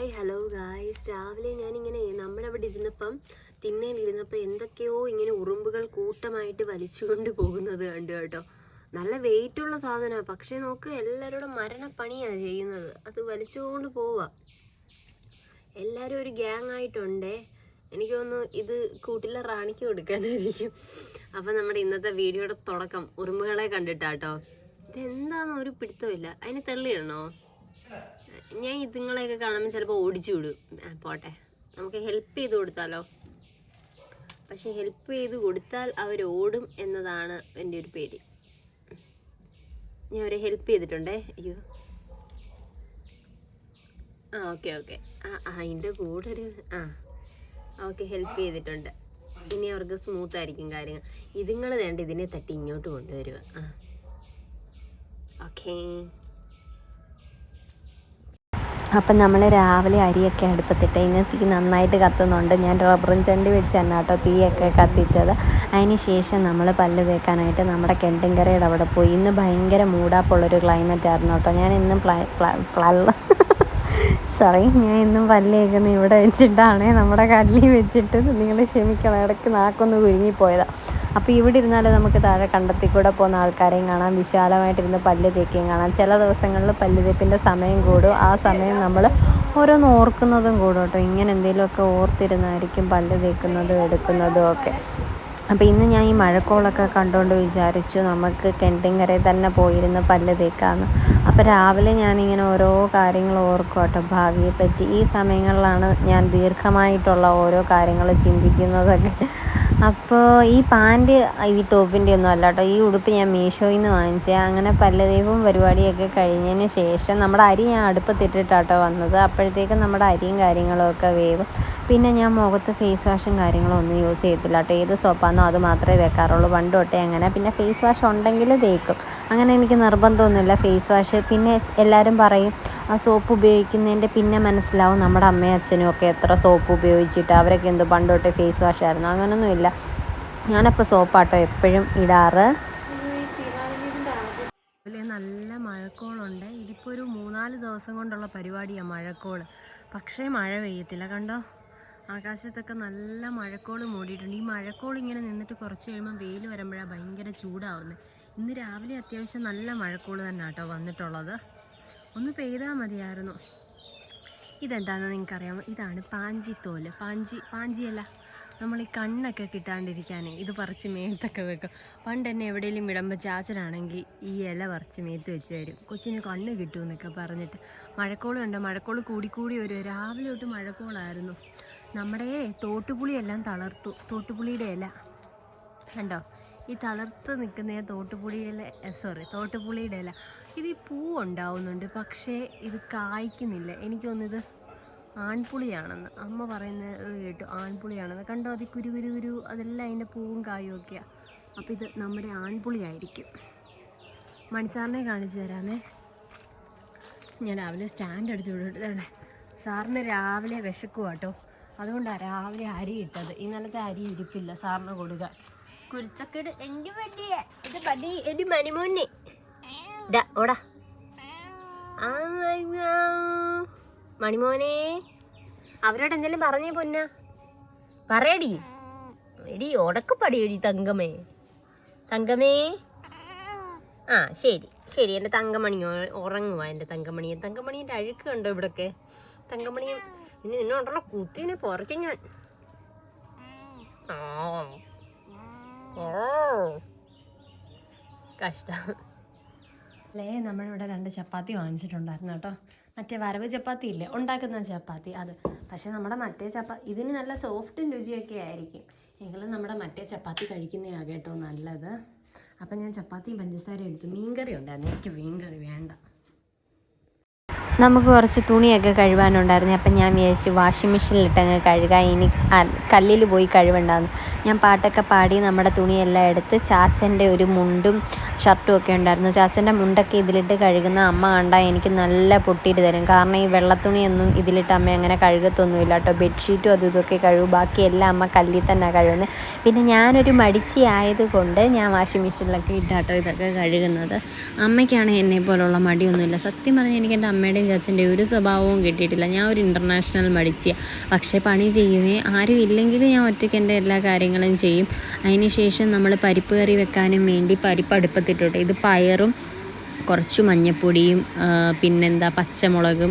Hi hello guys രാവിലെ ഞാനിങ്ങനെ നമ്മുടെ അവിടെ ഇരുന്നപ്പം തിണ്ണയിലിരുന്നപ്പോൾ എന്തൊക്കെയോ ഇങ്ങനെ ഉറുമ്പുകൾ കൂട്ടമായിട്ട് വലിച്ചുകൊണ്ട് പോകുന്നത് കണ്ടു കേട്ടോ. നല്ല വെയിറ്റ് ഉള്ള സാധനമാണ് പക്ഷേ നോക്ക് എല്ലാവരോടും മരണപ്പണിയാണ് ചെയ്യുന്നത്. അത് വലിച്ചുകൊണ്ട് പോവുക എല്ലാവരും ഒരു ഗ്യാങ് ആയിട്ടുണ്ടേ. എനിക്ക് തോന്നുന്നു ഇത് കൂട്ടിലെ റാണിക്ക് കൊടുക്കാനായിരിക്കും. അപ്പം നമ്മുടെ ഇന്നത്തെ വീഡിയോയുടെ തുടക്കം. ഉറുമ്പുകളെ കണ്ടിട്ടാട്ടോ ഇതെന്താണെന്ന് ഒരു പിടുത്തമില്ല. അതിന് തെള്ളിയിടണോ ഞാൻ ഇതുങ്ങളെയൊക്കെ കാണുമ്പോൾ ചിലപ്പോൾ ഓടിച്ചു വിടും. പോട്ടെ. നമുക്ക് ഹെൽപ്പ് ചെയ്ത് കൊടുത്താലോ? പക്ഷെ ഹെൽപ്പ് ചെയ്ത് കൊടുത്താൽ അവർ ഓടും എന്നതാണ് എന്റെ ഒരു പേടി. ഞാൻ അവരെ ഹെൽപ്പ് ചെയ്തിട്ടുണ്ടേ? അയ്യോ. ആ ഓക്കെ ഓക്കെ ആ അതിന്റെ കൂടെ ഒരു ആ. ഓക്കെ ഹെൽപ്പ് ചെയ്തിട്ടുണ്ട്. ഇനി അവർക്ക് സ്മൂത്ത് ആയിരിക്കും കാര്യങ്ങൾ. ഇതുങ്ങൾ വേണ്ട ഇതിനെ തട്ടി ഇങ്ങോട്ട് കൊണ്ടുവരിക ആ. ഓക്കേ അപ്പം നമ്മൾ രാവിലെ അരിയൊക്കെ അടുപ്പത്തിട്ട് ഇന്ന് തീ നന്നായിട്ട് കത്തുന്നുണ്ട്. ഞാൻ റബ്ബറും ചണ്ടി വെച്ച് തന്നെ കേട്ടോ തീയൊക്കെ കത്തിച്ചത്. അതിന് ശേഷം നമ്മൾ പല്ല് തേക്കാനായിട്ട് നമ്മുടെ കെണ്ടിൻകരയുടെ അവിടെ പോയി. ഇന്ന് ഭയങ്കര മൂടാപ്പുള്ളൊരു ക്ലൈമറ്റ് ആയിരുന്നു കേട്ടോ. ഞാൻ ഇന്നും പ്ല സോറി ഞാൻ ഇന്നും പല്ല് തേക്കുന്നത് ഇവിടെ വെച്ചിട്ടാണ് നമ്മുടെ കല്ലി വെച്ചിട്ട് നിങ്ങൾ ക്ഷമിക്കണം. ഇടയ്ക്ക് നാക്കൊന്ന് കുരുങ്ങിപ്പോയതാണ് അപ്പോൾ ഇവിടെ ഇരുന്നാൽ നമുക്ക് താഴെ കണ്ടെത്തി കൂടെ പോകുന്ന ആൾക്കാരെയും കാണാം. വിശാലമായിട്ടിരുന്ന് പല്ല് തേക്കുകയും കാണാം. ചില ദിവസങ്ങളിൽ പല്ല് തേപ്പിന്റെ സമയം കൂടും. ആ സമയം നമ്മൾ ഓരോന്ന് ഓർക്കുന്നതും കൂടും കേട്ടോ. ഇങ്ങനെ എന്തെങ്കിലുമൊക്കെ ഓർത്തിരുന്നായിരിക്കും പല്ല് തേക്കുന്നതും എടുക്കുന്നതും ഒക്കെ. അപ്പോൾ ഇന്ന് ഞാൻ ഈ മഴക്കോളൊക്കെ കണ്ടുകൊണ്ട് വിചാരിച്ചു നമുക്ക് കെണ്ടിങ്കരയിൽ തന്നെ പോയിരുന്ന് പല്ല് തേക്കാമെന്ന് അപ്പോൾ രാവിലെ ഞാനിങ്ങനെ ഓരോ കാര്യങ്ങൾ ഓർക്കും കേട്ടോ ഭാവിയെപ്പറ്റി. ഈ സമയങ്ങളിലാണ് ഞാൻ ദീർഘമായിട്ടുള്ള ഓരോ കാര്യങ്ങൾ ചിന്തിക്കുന്നതൊക്കെ. അപ്പോൾ ഈ പാന്റ് ഈ ടോപ്പിന്റെ ഒന്നും അല്ല കേട്ടോ. ഈ ഉടുപ്പ് ഞാൻ മീഷോയിൽ നിന്ന് വാങ്ങിച്ചത് അങ്ങനെ പല്ലതേപ്പും പരിപാടിയൊക്കെ കഴിഞ്ഞതിന് ശേഷം നമ്മുടെ അരി ഞാൻ അടുപ്പത്തിട്ടിട്ടാട്ടോ വന്നത്. അപ്പോഴത്തേക്കും നമ്മുടെ അരിയും കാര്യങ്ങളും ഒക്കെ വേവും. പിന്നെ ഞാൻ മുഖത്ത് ഫേസ് വാഷും കാര്യങ്ങളും ഒന്നും യൂസ് ചെയ്യത്തില്ല കേട്ടോ. ഏത് സോപ്പാന്നോ അത് മാത്രമേ തേക്കാറുള്ളൂ. പണ്ട് തൊട്ടേ അങ്ങനെ. പിന്നെ ഫേസ് വാഷ് ഉണ്ടെങ്കിൽ തേക്കും. അങ്ങനെ എനിക്ക് നിർബന്ധമൊന്നുമില്ല ഫേസ് വാഷ് പിന്നെ എല്ലാവരും പറയും ആ സോപ്പ് ഉപയോഗിക്കുന്നതിന്റെ പിന്നെ മനസ്സിലാവും നമ്മുടെ അമ്മയും അച്ഛനും ഒക്കെ എത്ര സോപ്പ് ഉപയോഗിച്ചിട്ട് അവരൊക്കെ എന്തോ പണ്ട് തൊട്ടേ ഫേസ് വാഷ് ആയിരുന്നു. ഞാനപ്പോൾ സോപ്പാട്ടോ എപ്പോഴും ഇടാറ്. നല്ല മഴക്കോളുണ്ട്. ഇതിപ്പോൾ ഒരു മൂന്നാൽ ദിവസം കൊണ്ടുള്ള പരിപാടിയാണ് മഴക്കോൾ പക്ഷേ മഴ പെയ്യത്തില്ല. കണ്ടോ? ആകാശത്തൊക്കെ നല്ല മഴക്കോൾ മൂടിയിട്ടുണ്ട്. ഈ മഴക്കോൾ ഇങ്ങനെ നിന്നിട്ട് കുറച്ച് കഴിയുമ്പോൾ വെയിൽ വരുമ്പോഴാണ് ഭയങ്കര ചൂടാവുന്നത് ഇന്ന് രാവിലെ അത്യാവശ്യം നല്ല മഴക്കോൾ തന്നെ കേട്ടോ വന്നിട്ടുള്ളത്. ഒന്ന് പെയ്താൽ മതിയായിരുന്നു. ഇതെന്താണെന്ന് നിങ്ങൾക്കറിയാമോ? ഇതാണ് പാഞ്ചിത്തോൽ. പാഞ്ചി പാഞ്ചിയല്ല. നമ്മൾ ഈ കണ്ണൊക്കെ കിട്ടാണ്ടിരിക്കാനേ ഇത് പറിച്ച് മേത്തൊക്കെ വെക്കും. പണ്ട് എന്നെ എവിടെയെങ്കിലും വിടുമ്പോൾ ചാച്ചനാണെങ്കിൽ ഈ ഇല പറിച്ച് മേത്ത് വെച്ച് തരും. കൊച്ചിന് കണ്ണ് കിട്ടും എന്നൊക്കെ പറഞ്ഞിട്ട്. മഴക്കോൾ കണ്ട? മഴക്കോൾ കൂടിക്കൂടി വരും. രാവിലെ തൊട്ട് മഴക്കോളായിരുന്നു. നമ്മുടെ തോട്ടുപുളിയെല്ലാം തളർത്തു. തോട്ടുപുളിയുടെ ഇല. കണ്ടോ? ഈ തളർത്ത് നിൽക്കുന്ന തോട്ടുപുളിയിലെ സോറി തോട്ടുപുളിയുടെ ഇല. ഇത് ഈ പൂ ഉണ്ടാവുന്നുണ്ട് പക്ഷേ ഇത് കായ്ക്കുന്നില്ല. എനിക്ക് തോന്നുന്നത് ആൺപുളിയാണെന്ന് അമ്മ പറയുന്നത് കേട്ടു ആൺപുളിയാണെന്ന് കണ്ടോ അത് കുരു കുരു കുരു അതെല്ലാം അതിന്റെ പൂവും കായും ഒക്കെയാണ് അപ്പോൾ ഇത് നമ്മുടെ ആൺപുളിയായിരിക്കും മണിസാറിനെ കാണിച്ചു തരാമേ. ഞാൻ രാവിലെ സ്റ്റാൻഡ് എടുത്ത് വിട്ടിട്ടാണ്. സാറിന് രാവിലെ വിശക്കുക കേട്ടോ അതുകൊണ്ടാണ് രാവിലെ അരി ഇട്ടത്. ഇന്നലത്തെ അരി ഇരിപ്പില്ല സാറിന് കൊടുക്കാൻ കുരുത്തക്കേട് എന്റെ വണ്ടിയ ഇത് പടി എന്റെ മണിമോനെ. ഡാ ഓടാ. ആ. മണിമോനെ അവരോട് എന്തെങ്കിലും പറഞ്ഞേ പൊന്ന? പറയടി. എടി ഉടക്കപ്പടി എടി തങ്കമേ തങ്കമേ ആ ശരി ശരി. എന്റെ തങ്കമണി ഉറങ്ങുവാ എന്റെ തങ്കമണി തങ്കമണീന്റെ അഴുക്ക് കണ്ടോ ഇവിടൊക്കെ? തങ്കമണി ഇനി നിന്നോണ്ടുള്ള കുത്തിനെ പുറയ്ക്കും ഞാൻ. ആ. ഓ കഷ്ടം. അല്ലേ? നമ്മളിവിടെ രണ്ട് ചപ്പാത്തി വാങ്ങിച്ചിട്ടുണ്ടായിരുന്നു കേട്ടോ. മറ്റേ വരവ് ചപ്പാത്തി ഇല്ലേ? ഉണ്ടാക്കുന്ന ചപ്പാത്തി അത്. പക്ഷേ നമ്മുടെ മറ്റേ ചപ്പാ ഇതിന് നല്ല സോഫ്റ്റും രുചിയൊക്കെ ആയിരിക്കും. എങ്കിലും നമ്മുടെ മറ്റേ ചപ്പാത്തി കഴിക്കുന്നതാണ് കേട്ടോ നല്ലത്. അപ്പം ഞാൻ ചപ്പാത്തിയും പഞ്ചസാരയും എടുത്തു. മീൻകറി ഉണ്ടായിരുന്നു. എനിക്ക് മീൻകറി വേണ്ട. നമുക്ക് കുറച്ച് തുണിയൊക്കെ കഴുകാനുണ്ടായിരുന്നു. അപ്പം ഞാൻ വിചാരിച്ചു വാഷിംഗ് മെഷീനിലിട്ടങ്ങ് കഴുകാൻ ഇനി കല്ലിൽ പോയി കഴുകണ്ടാന്ന് ഞാൻ പാട്ടൊക്കെ പാടി നമ്മുടെ തുണിയെല്ലാം എടുത്ത് ചാച്ചന്റെ ഒരു മുണ്ടും ഷർട്ടും ഒക്കെ ഉണ്ടായിരുന്നു. ചാച്ചന്റെ മുണ്ടൊക്കെ ഇതിലിട്ട് കഴുകുന്ന അമ്മ കണ്ടാൽ എനിക്ക് നല്ല പൊട്ടിയിട്ട് തരും. കാരണം ഈ വെള്ളത്തുണിയൊന്നും ഇതിലിട്ട് അമ്മ അങ്ങനെ കഴുകത്തൊന്നുമില്ല കേട്ടോ. ബെഡ്ഷീറ്റും അതും ഇതൊക്കെ കഴുകും. ബാക്കി എല്ലാം അമ്മ കല്ലിൽ തന്നെ കഴുകുന്നത് പിന്നെ ഞാനൊരു മടിച്ചി ആയതുകൊണ്ട് ഞാൻ വാഷിംഗ് മെഷീനിലൊക്കെ ഇട്ടാട്ടോ ഇതൊക്കെ കഴുകുന്നത്. അമ്മയ്ക്കാണ് എന്നെ പോലുള്ള മടിയൊന്നുമില്ല. സത്യം പറഞ്ഞാൽ എനിക്ക് എന്റെ അമ്മയുടെയും ചാച്ചന്റെയും ഒരു സ്വഭാവവും കിട്ടിയിട്ടില്ല. ഞാൻ ഒരു ഇന്റർനാഷണൽ മടിച്ചിയ പക്ഷേ പണി ചെയ്യുമേ ആരും ഇല്ലെങ്കിൽ ഞാൻ ഒറ്റയ്ക്ക് എന്റെ എല്ലാ കാര്യങ്ങളും ചെയ്യും. അതിന് ശേഷം നമ്മൾ പരിപ്പ് കറി വെക്കാനും വേണ്ടി പരിപ്പ് അടുപ്പത്തിട്ടോട്ടെ ഇത് പയറും കുറച്ച് മഞ്ഞപ്പൊടിയും പിന്നെന്താ പച്ചമുളകും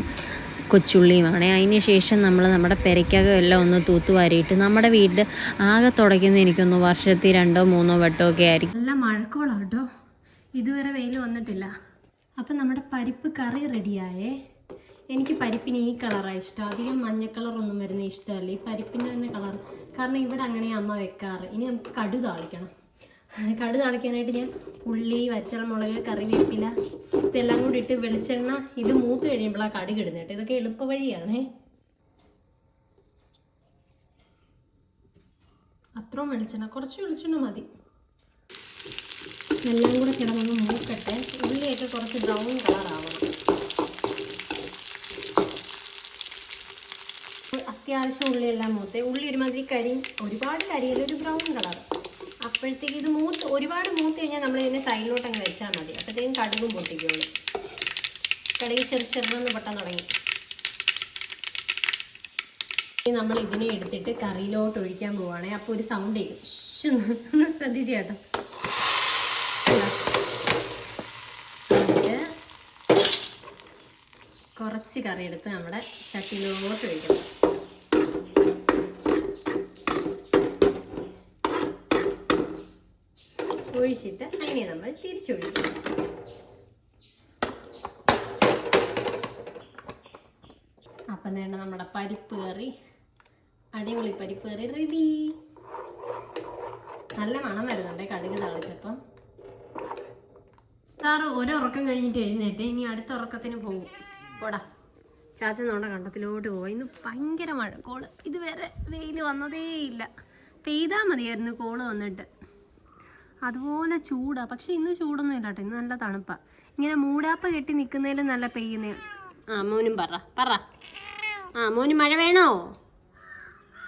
കൊച്ചുള്ളിയുമാണ്. അതിന് ശേഷം നമ്മൾ നമ്മുടെ പെരയ്ക്കകം എല്ലാം ഒന്ന് തൂത്തുവാരിയിട്ട് നമ്മുടെ വീട് ആകെ തുടയ്ക്കുന്ന എനിക്കൊന്ന് വർഷത്തിൽ രണ്ടോ മൂന്നോ വട്ടമോ ഒക്കെ ആയിരിക്കും. നല്ല മഴക്കോളാട്ടോ ഇതുവരെ വെയിൽ വന്നിട്ടില്ല. അപ്പം നമ്മുടെ പരിപ്പ് കറി റെഡിയായേ എനിക്ക് പരിപ്പിന് ഈ കളറാണ് ഇഷ്ടം. അധികം മഞ്ഞ കളറൊന്നും വരുന്ന ഇഷ്ടമല്ല. ഈ പരിപ്പിന്റെ തന്നെ കളർ. കാരണം ഇവിടെ അങ്ങനെ അമ്മ വെക്കാറ്. ഇനി നമുക്ക് കടു താളിക്കണം. കടു താളിക്കാനായിട്ട് ഞാൻ ഉള്ളി വച്ചൽമുളക് കറിവേപ്പില ഇതെല്ലാം കൂടി ഇട്ട് വെളിച്ചെണ്ണ ഇത് മൂത്ത് കഴിയുമ്പോഴാണ് കടുക് ഇടുന്നത് കേട്ടോ. ഇതൊക്കെ എളുപ്പ വഴിയാണേ. അത്രയും വെളിച്ചെണ്ണ. കുറച്ച് വെളിച്ചെണ്ണ മതി. എല്ലാം കൂടെ കിടന്നൊന്ന് മൂക്കട്ടെ. ഉള്ളിയൊക്കെ കുറച്ച് ബ്രൗൺ കളറാവണം. അത്യാവശ്യം ഉള്ളിയെല്ലാം മൂത്ത്. ഉള്ളി ഒരുമാതിരി കരി ഒരുപാട് കരിയില്ല ഒരു ബ്രൗൺ കളർ അപ്പോഴത്തേക്ക് ഇത് മൂത്ത് ഒരുപാട് മൂത്ത് കഴിഞ്ഞാൽ നമ്മൾ ഇതിനെ സൈഡിലോട്ട് അങ്ങ് വെച്ചാൽ മതി. അപ്പോഴത്തേക്കും കടുകും പൊട്ടിക്കുള്ളൂ കടുക് ചെറു ചെറുതെന്ന് പൊട്ടാൻ തുടങ്ങി. നമ്മൾ ഇതിനെ എടുത്തിട്ട് കറിയിലോട്ട് ഒഴിക്കാൻ പോവുകയാണെങ്കിൽ അപ്പോൾ ഒരു സൗണ്ട് ചെയ്യും ഒന്ന് കേട്ടോ. കുറച്ച് കറി എടുത്ത് നമ്മുടെ ചട്ടിയിലോട്ട് ഒഴിക്കണം ഒഴിച്ചിട്ട് അതിനെ നമ്മൾ തിരിച്ചൊഴിക്കും അപ്പം തന്നെ നമ്മുടെ പരിപ്പ് കറി അടിപൊളി പരിപ്പ് കറി റെഡി നല്ല മണം വരുന്നുണ്ടേ കടുക് തളിച്ചപ്പം. സാറ് ഒരു ഉറക്കം കഴിഞ്ഞിട്ട് എഴുന്നേറ്റ് ഇനി അടുത്ത ഉറക്കത്തിന് പോകും പോടാ. ചാച്ച നമ്മുടെ കണ്ടത്തിലോട്ട് പോയി. ഇന്ന് ഭയങ്കര മഴ. കോൾ ഇതുവരെ വെയിൽ വന്നതേ ഇല്ല പെയ്താൽ മതിയായിരുന്നു കോൾ വന്നിട്ട്. അതുപോലെ ചൂടാ. പക്ഷെ ഇന്ന് ചൂടൊന്നും ഇല്ല കേട്ടോ. ഇന്ന് നല്ല തണുപ്പാ. ഇങ്ങനെ മൂടാപ്പ് കെട്ടി നിൽക്കുന്നതിലും നല്ല പെയ്യുന്ന. ആ മോനും പറ. പറ. ആ മോന് മഴ വേണോ?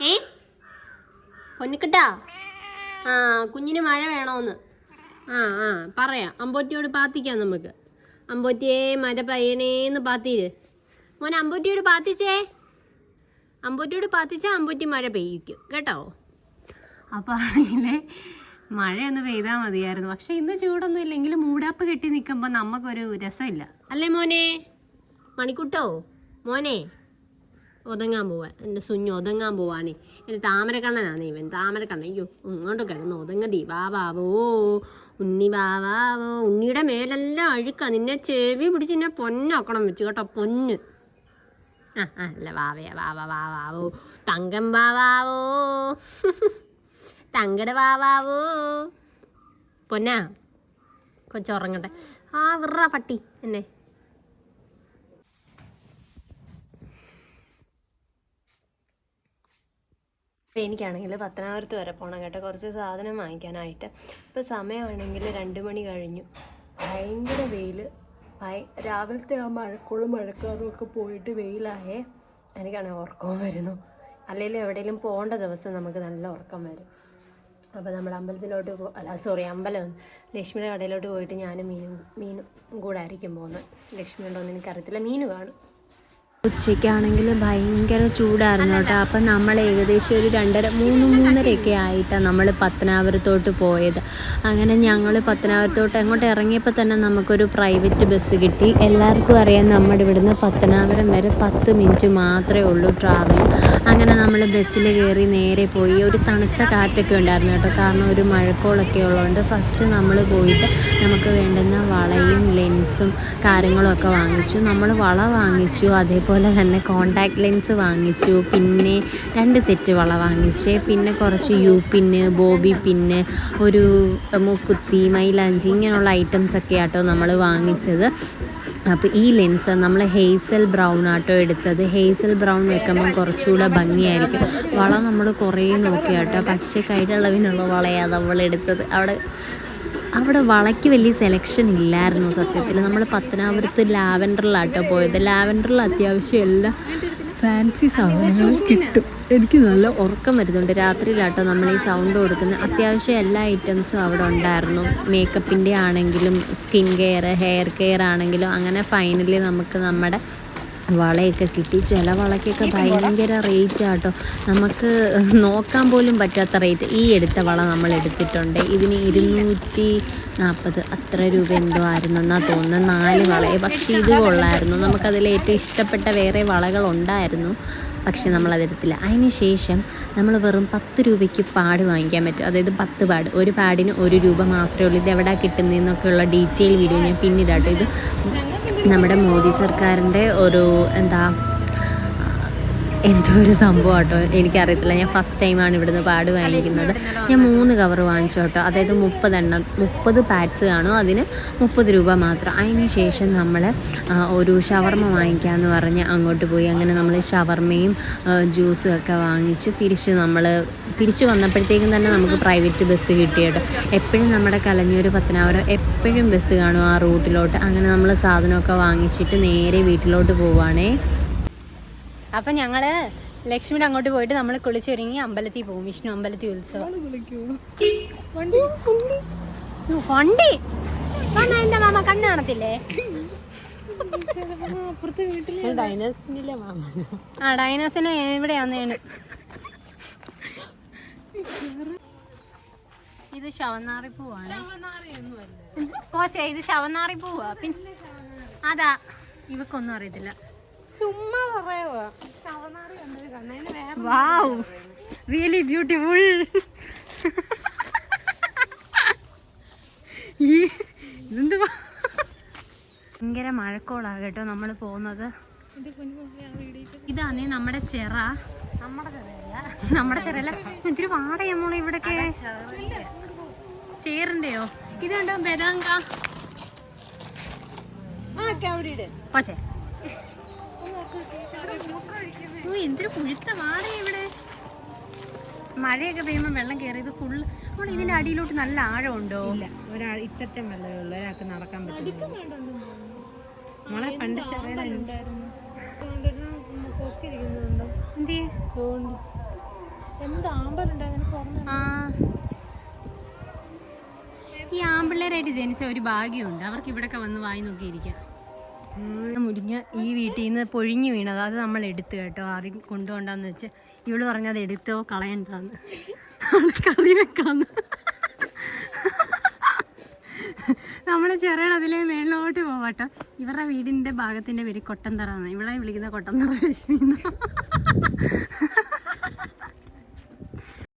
ഏ പൊന്നിക്കിട്ടാ? ആ കുഞ്ഞിന് മഴ വേണോന്ന്. ആ ആ പറയാം. അമ്പോറ്റിയോട് പാത്തിക്കാം നമുക്ക്. അമ്പോറ്റിയേ മഴ പയ്യണേന്ന് പാത്തീര് മോനെ അമ്പോറ്റിയോട് പാത്തിച്ചേ അമ്പോറ്റിയോട് പാത്തിച്ചാൽ അമ്പോറ്റി മഴ പെയ്യിക്കും. കേട്ടോ? അപ്പോൾ ആണെങ്കിൽ മഴയൊന്ന് പെയ്താൽ മതിയായിരുന്നു. പക്ഷെ ഇന്ന് ചൂടൊന്നും ഇല്ലെങ്കിൽ മൂടാപ്പ് കെട്ടി നിൽക്കുമ്പോൾ നമുക്കൊരു രസമില്ല. അല്ലേ മോനെ? മണിക്കുട്ടോ? മോനെ? ഒതുങ്ങാൻ പോവാ. എന്റെ സുഞ്ഞ് ഒതുങ്ങാൻ പോവാണേ. എന്റെ താമരക്കണ്ണനാണ് ഇവൻ. താമരക്കണ്ണൻ. അയ്യോ ഇങ്ങോട്ട് കിടന്ന് ഒതുങ്ങ വാ വാവോ ഉണ്ണി വാവാവോ ഉണ്ണിയുടെ മേലെല്ലാം അഴുക്ക. നിന്നെ ചെവി പിടിച്ച് നിന്നെ പൊന്നാക്കണം വെച്ച് കേട്ടോ പൊന്ന്. ആ അല്ല വാവയാ. വാവ വാവാവോ തങ്കം വാവാവോ തങ്കട വാവാവോ? പൊന്നാ കൊച്ചുറങ്ങട്ടെ ആ വിറ പട്ടി എന്നെ. അപ്പോൾ എനിക്കാണെങ്കിൽ പത്തനാപുരത്ത് വരെ പോകണം കേട്ടോ. കുറച്ച് സാധനം വാങ്ങിക്കാനായിട്ട്. ഇപ്പോൾ സമയമാണെങ്കിൽ രണ്ട് മണി കഴിഞ്ഞു. ഭയങ്കര വെയിൽ ഭയ രാവിലത്തെ ആ മഴക്കോളും മഴക്കാറും ഒക്കെ പോയിട്ട് വെയിലായേ എനിക്കാണെങ്കിൽ ഉറക്കവും വരുന്നു. അല്ലെങ്കിൽ എവിടെയെങ്കിലും പോകേണ്ട ദിവസം നമുക്ക് നല്ല ഉറക്കം വരും. അപ്പോൾ നമ്മൾ അമ്പലത്തിലോട്ട് പോ അല്ല സോറി അമ്പലം ലക്ഷ്മിയുടെ കടയിലോട്ട് പോയിട്ട് ഞാനും മീനും മീനും കൂടെ ആയിരിക്കും പോകുന്നത്. ലക്ഷ്മി ഉണ്ടോ എന്ന് എനിക്കറിയത്തില്ല. മീൻ കാണും. ഉച്ചയ്ക്കാണെങ്കിൽ ഭയങ്കര ചൂടായിരുന്നു കേട്ടോ. അപ്പം നമ്മൾ ഏകദേശം ഒരു രണ്ടര മൂന്ന് മൂന്നരയൊക്കെ ആയിട്ടാണ് നമ്മൾ പത്തനാപുരത്തോട്ട് പോയത്. അങ്ങനെ ഞങ്ങൾ പത്തനാപുരത്തോട്ട് അങ്ങോട്ട് ഇറങ്ങിയപ്പോൾ തന്നെ നമുക്കൊരു പ്രൈവറ്റ് ബസ് കിട്ടി. എല്ലാവർക്കും അറിയാം നമ്മുടെ ഇവിടുന്ന് പത്തനാപുരം വരെ പത്ത് മിനിറ്റ് മാത്രമേ ഉള്ളൂ ട്രാവൽ അങ്ങനെ നമ്മൾ ബസ്സിൽ കയറി നേരെ പോയി. ഒരു തണുത്ത കാറ്റൊക്കെ ഉണ്ടായിരുന്നു കേട്ടോ. കാരണം ഒരു മഴക്കോളൊക്കെ ഉള്ളതുകൊണ്ട് ഫസ്റ്റ് നമ്മൾ പോയിട്ട് നമുക്ക് വേണ്ടുന്ന വളയും ലെൻസും കാര്യങ്ങളൊക്കെ വാങ്ങിച്ചു. നമ്മൾ വള വാങ്ങിച്ചു. അതേപോലെ തന്നെ കോണ്ടാക്ട് ലെൻസ് വാങ്ങിച്ചു. പിന്നെ രണ്ട് സെറ്റ് വള വാങ്ങിച്ചേ. പിന്നെ കുറച്ച് യു പിന്ന് ബോബി പിന്ന് ഒരു മുക്കുത്തി മൈലാഞ്ചി ഇങ്ങനെയുള്ള ഐറ്റംസ് ഒക്കെ ആട്ടോ നമ്മൾ വാങ്ങിച്ചത്. അപ്പോൾ ഈ ലെൻസ് നമ്മൾ ഹെയ്സൽ ബ്രൗൺ ആട്ടോ എടുത്തത്. ഹെയ്സൽ ബ്രൗൺ വെക്കുമ്പം കുറച്ചുകൂടെ ഭംഗിയായിരിക്കും. വള നമ്മൾ കുറേ നോക്കി കേട്ടോ. പക്ഷേ കൈയുടെ അളവിനുള്ള വളയാണ് നമ്മൾ എടുത്തത്. അവിടെ അവിടെ വളയ്ക്ക് വലിയ സെലക്ഷൻ ഇല്ലായിരുന്നു സത്യത്തിൽ. നമ്മൾ പത്തനാപുരത്ത് ലാവൻഡറിലാട്ടോ പോയത്. ലാവൻഡറിൽ അത്യാവശ്യം എല്ലാ ഫാൻസി സാധനങ്ങൾ കിട്ടും. എനിക്ക് നല്ല ഉറക്കം വരുന്നുണ്ട്. രാത്രിയിലാട്ടോ നമ്മൾ ഈ സൗണ്ട് കൊടുക്കുന്നത് അത്യാവശ്യം എല്ലാ ഐറ്റംസും അവിടെ ഉണ്ടായിരുന്നു. മേക്കപ്പിന്റെ ആണെങ്കിലും സ്കിൻ കെയർ ഹെയർ കെയർ ആണെങ്കിലും അങ്ങനെ ഫൈനലി നമുക്ക് നമ്മുടെ വളയൊക്കെ കിട്ടി. ചില വളയ്ക്കൊക്കെ ഭയങ്കര റേറ്റ് ആട്ടോ നമുക്ക് നോക്കാൻ പോലും പറ്റാത്ത റേറ്റ്. ഈ എടുത്ത വള നമ്മൾ എടുത്തിട്ടുണ്ട്. ഇതിന് ഇരുന്നൂറ്റി നാൽപ്പത് അത്ര രൂപ എന്തോ ആയിരുന്നെന്നാണ് തോന്നുന്നത് നാല് വളയെ പക്ഷേ ഇത് കൊള്ളായിരുന്നു. നമുക്കതിൽ ഏറ്റവും ഇഷ്ടപ്പെട്ട വേറെ വളകളുണ്ടായിരുന്നു പക്ഷെ നമ്മളതെടുത്തില്ല അതിന് ശേഷം നമ്മൾ വെറും പത്ത് രൂപയ്ക്ക് പാട് വാങ്ങിക്കാൻ പറ്റും. അതായത് പത്ത് പാട്. ഒരു പാടിന് ഒരു രൂപ മാത്രമേ ഉള്ളൂ. ഇത് എവിടെ കിട്ടുന്നതെന്നൊക്കെയുള്ള ഡീറ്റെയിൽ വീഡിയോ ഞാൻ പിന്നീടാട്ടോ. ഇത് നമ്മുടെ മോദി സർക്കാരിന്റെ ഒരു എന്താ എന്തോ ഒരു സംഭവം കേട്ടോ എനിക്കറിയത്തില്ല. ഞാൻ ഫസ്റ്റ് ടൈമാണ് ഇവിടുന്ന് പാട് വാങ്ങിക്കുന്നത്. ഞാൻ മൂന്ന് കവർ വാങ്ങിച്ചു കേട്ടോ. അതായത് മുപ്പതെണ്ണം മുപ്പത് പാഡ്സ് കാണും. അതിന് മുപ്പത് രൂപ മാത്രം. അതിന് ശേഷം നമ്മൾ ഒരു ഷവർമ വാങ്ങിക്കാമെന്ന് പറഞ്ഞ് അങ്ങോട്ട് പോയി. അങ്ങനെ നമ്മൾ ഷവർമയും ജ്യൂസും ഒക്കെ വാങ്ങിച്ച് തിരിച്ച് നമ്മൾ തിരിച്ച് വന്നപ്പോഴത്തേക്കും തന്നെ നമുക്ക് പ്രൈവറ്റ് ബസ് കിട്ടി കേട്ടോ. എപ്പോഴും നമ്മുടെ കലഞ്ഞൂർ പത്തനാപുരം എപ്പോഴും ബസ് കാണും ആ റൂട്ടിലോട്ട് അങ്ങനെ നമ്മൾ സാധനമൊക്കെ വാങ്ങിച്ചിട്ട് നേരെ വീട്ടിലോട്ട് പോവുകയാണേ അപ്പം ഞങ്ങൾ ലക്ഷ്മിയുടെ അങ്ങോട്ട് പോയിട്ട് നമ്മൾ കുളിച്ചൊരുങ്ങി അമ്പലത്തിൽ പോകും. വിഷ്ണു അമ്പലത്തിൽ ഉത്സവം. ഓ, വണ്ടി? എന്താ മാമ കണ്ണ് കാണത്തില്ലേ? ആ ഡൈനോസിന് എവിടെയാന്ന് ഇത് ശവനാറി പൂവാണ്. പോച്ചേ ഇത് ശവനാറി പൂവാ. പിന്നെ അതാ. ഇവക്കൊന്നും അറിയത്തില്ല. ചുമ്മാ പറയുവാ. വാവ്. റിയലി ബ്യൂട്ടിഫുൾ ഈ ഇതെന്ത് ഭയങ്കര മഴക്കോളാ കേട്ടോ നമ്മൾ പോകുന്നത്. ഇതാണേ നമ്മുടെ ചെറ. നമ്മുടെ ചെറല്ല ഇത്തിരി വാടയാ മോളെ ഇവിടൊക്കെ. ചേറിന്റെയോ? ഇതുണ്ടോ ബദാങ്ക പോച്ചേ. ഓ എന്തൊരു ഇവിടെ. മഴയൊക്കെ പെയ്യുമ്പോൾ വെള്ളം കയറി ഇത് ഫുള്ള് നമ്മൾ ഇതിന്റെ അടിയിലോട്ട് നല്ല ആഴമുണ്ടോ? ഇല്ല ഒരാൾ ഇത്തറ്റം വെള്ളമേ ഉള്ളൂ. ഒരാൾക്ക് നടക്കാൻ പറ്റില്ല മോളെ പണ്ട് ഈ ആമ്പിള്ളേരായിട്ട് ജനിച്ച ഒരു ഭാഗ്യമുണ്ട്. അവർക്ക് ഇവിടൊക്കെ വന്ന് വായി നോക്കിയിരിക്കാം. മുരിങ്ങ ഈ വീട്ടിൽ നിന്ന് പൊഴിഞ്ഞു വീണത്. അത് നമ്മൾ എടുത്തു കേട്ടോ. ആരും കൊണ്ടുപോണ്ടെന്ന് വെച്ച് ഇവൾ പറഞ്ഞത് എടുത്തോ കളയണ്ടാന്ന്. കളി വെക്കാന്ന്. നമ്മളെ ചെറിയ അതിലെ മേളിലോട്ട് പോവാട്ടോ. ഇവരുടെ വീടിന്റെ ഭാഗത്തിന്റെ പേര് കൊട്ടന്തറ എന്ന് ഇവിടെ വിളിക്കുന്ന കൊട്ടന്തറ ലക്ഷ്മി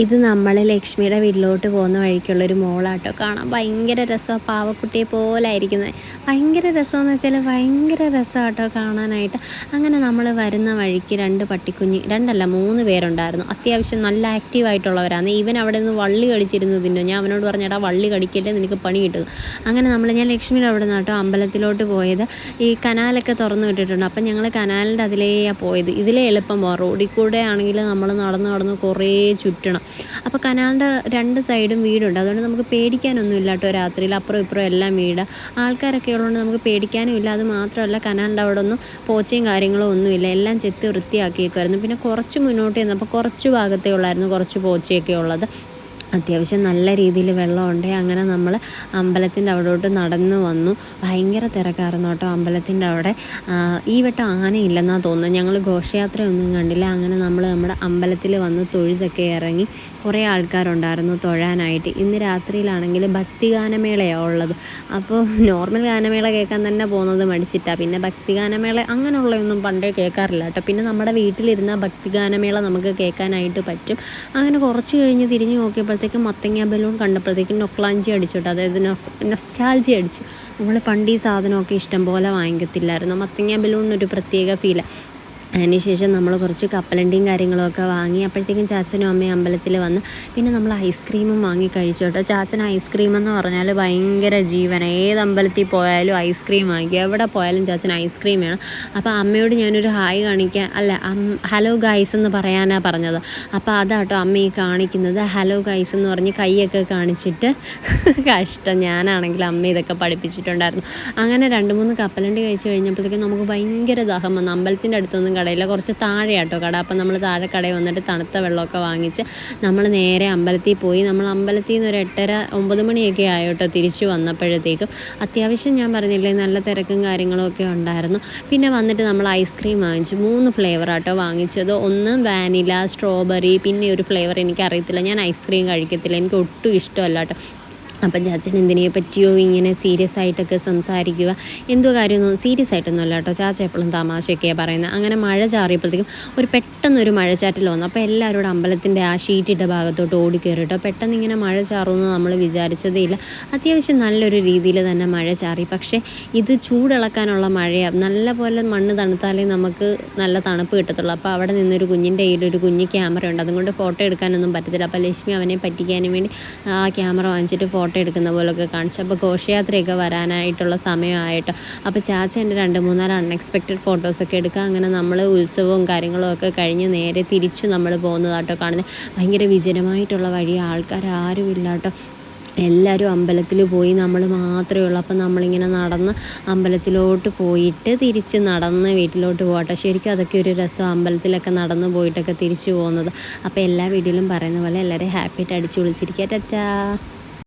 ഇത് നമ്മൾ ലക്ഷ്മിയുടെ വീട്ടിലോട്ട് പോകുന്ന വഴിക്കുള്ള ഒരു മോളാട്ടോ. കാണാൻ ഭയങ്കര രസമാണ് പാവക്കുട്ടിയെ പോലെ ആയിരിക്കുന്നത് ഭയങ്കര രസമെന്ന് വെച്ചാൽ ഭയങ്കര രസമാട്ടോ കാണാനായിട്ട്. അങ്ങനെ നമ്മൾ വരുന്ന വഴിക്ക് രണ്ട് പട്ടിക്കുഞ്ഞ് രണ്ടല്ല മൂന്ന് പേരുണ്ടായിരുന്നു. അത്യാവശ്യം നല്ല ആക്റ്റീവ് ആയിട്ടുള്ളവരാണ് ഈവൻ അവിടെ നിന്ന് വള്ളി കടിച്ചിരുന്നു ഞാൻ അവനോട് പറഞ്ഞേട്ടാ വള്ളി കടിക്കല്ലേ നിനക്ക് പണി കിട്ടുന്നു. അങ്ങനെ നമ്മൾ ഞാൻ ലക്ഷ്മിയുടെ അവിടെ നിന്ന് കേട്ടോ അമ്പലത്തിലോട്ട് പോയത്. ഈ കനാലൊക്കെ തുറന്നു വിട്ടിട്ടുണ്ട്. അപ്പം ഞങ്ങൾ കനാലിന്റെ അതിലേയാണ് പോയത്. ഇതിലേ എളുപ്പം പോകാം റോഡിൽ കൂടെ ആണെങ്കിൽ നമ്മൾ നടന്ന് നടന്ന് കുറേ ചുറ്റണം. അപ്പോൾ കനാലിന്റെ രണ്ട് സൈഡും വീടുണ്ട്. അതുകൊണ്ട് നമുക്ക് പേടിക്കാനൊന്നും ഇല്ല കേട്ടോ രാത്രിയിൽ. അപ്പുറം ഇപ്പുറം എല്ലാം വീട്. ആൾക്കാരൊക്കെ ഉള്ളതുകൊണ്ട് നമുക്ക് പേടിക്കാനും ഇല്ല. അത് മാത്രമല്ല കനാലിന്റെ അവിടെ ഒന്നും പോച്ചയും കാര്യങ്ങളോ ഒന്നുമില്ല. എല്ലാം ചെത്തി വൃത്തിയാക്കിയേക്കുമായിരുന്നു പിന്നെ കുറച്ച് മുന്നോട്ട് ചെന്നപ്പോൾ കുറച്ച് ഭാഗത്തേ ഉള്ളായിരുന്നു കുറച്ച് പോച്ചയൊക്കെ ഉള്ളത്. അത്യാവശ്യം നല്ല രീതിയിൽ വെള്ളമുണ്ട്. അങ്ങനെ നമ്മൾ അമ്പലത്തിന്റെ അവിടോട്ട് നടന്നു വന്നു. ഭയങ്കര തിരക്കായിരുന്നു കേട്ടോ അമ്പലത്തിന്റെ അവിടെ. ഈ വട്ടം ആനയില്ലെന്നാണ് തോന്നുന്നത് ഞങ്ങൾ ഘോഷയാത്രയൊന്നും കണ്ടില്ല. അങ്ങനെ നമ്മൾ നമ്മുടെ അമ്പലത്തിൽ വന്ന് തൊഴുതൊക്കെ ഇറങ്ങി കുറേ ആൾക്കാരുണ്ടായിരുന്നു തൊഴാനായിട്ട്. ഇന്ന് രാത്രിയിലാണെങ്കിൽ ഭക്തിഗാനമേളയാണ് ഉള്ളത്. അപ്പോൾ നോർമൽ ഗാനമേള കേൾക്കാൻ തന്നെ പോകുന്നത് മടിച്ചിട്ടാണ് പിന്നെ ഭക്തിഗാനമേള അങ്ങനെയുള്ളതൊന്നും പണ്ടേ കേൾക്കാറില്ല കേട്ടോ. പിന്നെ നമ്മുടെ വീട്ടിലിരുന്ന ഭക്തിഗാനമേള നമുക്ക് കേൾക്കാനായിട്ട് പറ്റും. അങ്ങനെ കുറച്ച് കഴിഞ്ഞ് തിരിഞ്ഞ് നോക്കിയപ്പോഴത്തേക്കും മത്തങ്ങ ബലൂൺ കണ്ടപ്പോഴത്തേക്കും നൊക്ലാഞ്ചി അടിച്ചു കേട്ടോ അതായത് നൊസ്റ്റാൽജി അടിച്ചു. നമ്മൾ പണ്ട് ഈ സാധനമൊക്കെ ഇഷ്ടം പോലെ വാങ്ങിക്കത്തില്ലായിരുന്നു. മത്തങ്ങ ബലൂണിനൊരു പ്രത്യേക ഫീലാണ് അതിനുശേഷം നമ്മൾ കുറച്ച് കപ്പലണ്ടിയും കാര്യങ്ങളൊക്കെ വാങ്ങി അപ്പോഴത്തേക്കും ചാച്ചനും അമ്മയും അമ്പലത്തിൽ വന്ന് പിന്നെ നമ്മൾ ഐസ്ക്രീമും വാങ്ങി കഴിച്ചു കേട്ടോ. ചാച്ചൻ ഐസ്ക്രീം എന്ന് പറഞ്ഞാൽ ഭയങ്കര ജീവന. ഏത് അമ്പലത്തിൽ പോയാലും ഐസ്ക്രീം വാങ്ങിക്കും എവിടെ പോയാലും ചാച്ചൻ ഐസ്ക്രീം വേണം. അപ്പോൾ അമ്മയോട് ഞാനൊരു ഹായ് കാണിക്കാൻ അല്ല ഹലോ ഗൈസ് എന്ന് പറയാനാണ് പറഞ്ഞത്. അപ്പോൾ അതാട്ടോ അമ്മ ഈ കാണിക്കുന്നത്. ഹലോ ഗൈസ് എന്ന് പറഞ്ഞ് കൈയൊക്കെ കാണിച്ചിട്ട് കഷ്ടം. ഞാനാണെങ്കിൽ അമ്മ ഇതൊക്കെ പഠിപ്പിച്ചിട്ടുണ്ടായിരുന്നു. അങ്ങനെ രണ്ട് മൂന്ന് കപ്പലണ്ടി കഴിച്ച് കഴിഞ്ഞപ്പോഴത്തേക്കും നമുക്ക് ഭയങ്കര ദാഹം വന്നു. അമ്പലത്തിന്റെ അടുത്തൊന്നും കടയില്ല കുറച്ച് താഴെയാട്ടോ കട. അപ്പം നമ്മൾ താഴെ കടയിൽ വന്നിട്ട് തണുത്ത വെള്ളമൊക്കെ വാങ്ങിച്ച് നമ്മൾ നേരെ അമ്പലത്തിൽ പോയി. നമ്മൾ അമ്പലത്തിൽ നിന്ന് ഒരു എട്ടര ഒമ്പത് മണിയൊക്കെ ആയോട്ടോ തിരിച്ചു വന്നപ്പോഴത്തേക്കും. അത്യാവശ്യം ഞാൻ പറഞ്ഞില്ലേ നല്ല തിരക്കും കാര്യങ്ങളും ഒക്കെ ഉണ്ടായിരുന്നു. പിന്നെ വന്നിട്ട് നമ്മൾ ഐസ്ക്രീം വാങ്ങിച്ചു. മൂന്ന് ഫ്ലേവർ ആട്ടോ വാങ്ങിച്ചത്. ഒന്ന് വാനില സ്ട്രോബെറി പിന്നെ ഒരു ഫ്ലേവർ എനിക്കറിയത്തില്ല. ഞാൻ ഐസ്ക്രീം കഴിക്കത്തില്ല. എനിക്ക് ഒട്ടും ഇഷ്ടമല്ല കേട്ടോ. അപ്പം ചാച്ചൻ എന്തിനെ പറ്റിയോ ഇങ്ങനെ സീരിയസ് ആയിട്ടൊക്കെ സംസാരിക്കുക എന്തോ കാര്യമൊന്നും സീരിയസ് ആയിട്ടൊന്നുമല്ല കേട്ടോ. ചാച്ച എപ്പോഴും തമാശയൊക്കെയാണ് പറയുന്നത്. അങ്ങനെ മഴ ചാറിയപ്പോഴത്തേക്കും ഒരു പെട്ടെന്നൊരു മഴച്ചാറ്റൽ വന്നു. അപ്പോൾ എല്ലാവരോടും അമ്പലത്തിന്റെ ആ ഷീറ്റിട്ട ഭാഗത്തോട്ട് ഓടി കയറിട്ടോ പെട്ടെന്ന് ഇങ്ങനെ മഴ ചാറുമെന്ന് നമ്മൾ വിചാരിച്ചതേ ഇല്ല. അത്യാവശ്യം നല്ലൊരു രീതിയിൽ തന്നെ മഴ ചാറി. പക്ഷേ ഇത് ചൂടിളക്കാനുള്ള മഴയാണ് നല്ല പോലെ മണ്ണ് തണുത്താലേ നമുക്ക് നല്ല തണുപ്പ് കിട്ടത്തുള്ളൂ. അപ്പോൾ അവിടെ നിന്നൊരു കുഞ്ഞിന്റെ കയ്യിൽ ഒരു കുഞ്ഞ് ക്യാമറ ഉണ്ട് അതുകൊണ്ട് ഫോട്ടോ എടുക്കാനൊന്നും പറ്റത്തില്ല. അപ്പോൾ ലക്ഷ്മി അവനെ പറ്റിക്കാനും വേണ്ടി ആ ക്യാമറ വാങ്ങിച്ചിട്ട് ഫോട്ടോ എടുക്കുന്ന പോലൊക്കെ കാണിച്ചു. അപ്പോൾ ഘോഷയാത്രയൊക്കെ വരാനായിട്ടുള്ള സമയമായിട്ടോ. അപ്പോൾ ചാച്ച എന്റെ രണ്ട് മൂന്നാൽ അൺഎക്സ്പെക്റ്റഡ് ഫോട്ടോസൊക്കെ എടുക്കുക അങ്ങനെ നമ്മൾ ഉത്സവവും കാര്യങ്ങളും ഒക്കെ കഴിഞ്ഞ് നേരെ തിരിച്ച് നമ്മൾ പോകുന്നതാട്ടോ കാണുന്നത് ഭയങ്കര വിജനമായിട്ടുള്ള വഴി. ആൾക്കാർ ആരും ഇല്ല കേട്ടോ എല്ലാവരും അമ്പലത്തിൽ പോയി നമ്മൾ മാത്രമേ ഉള്ളൂ. അപ്പം നമ്മളിങ്ങനെ നടന്ന് അമ്പലത്തിലോട്ട് പോയിട്ട് തിരിച്ച് നടന്ന് വീട്ടിലോട്ട് പോകട്ടെ ശരിക്കും അതൊക്കെ ഒരു രസം. അമ്പലത്തിലൊക്കെ നടന്ന് പോയിട്ടൊക്കെ തിരിച്ചു പോകുന്നത്. അപ്പോൾ എല്ലാ വീഡിയോയിലും പറയുന്ന പോലെ എല്ലാവരും ഹാപ്പിയായിട്ട് അടിച്ച് വിളിച്ചിരിക്കുക ടച്ചാ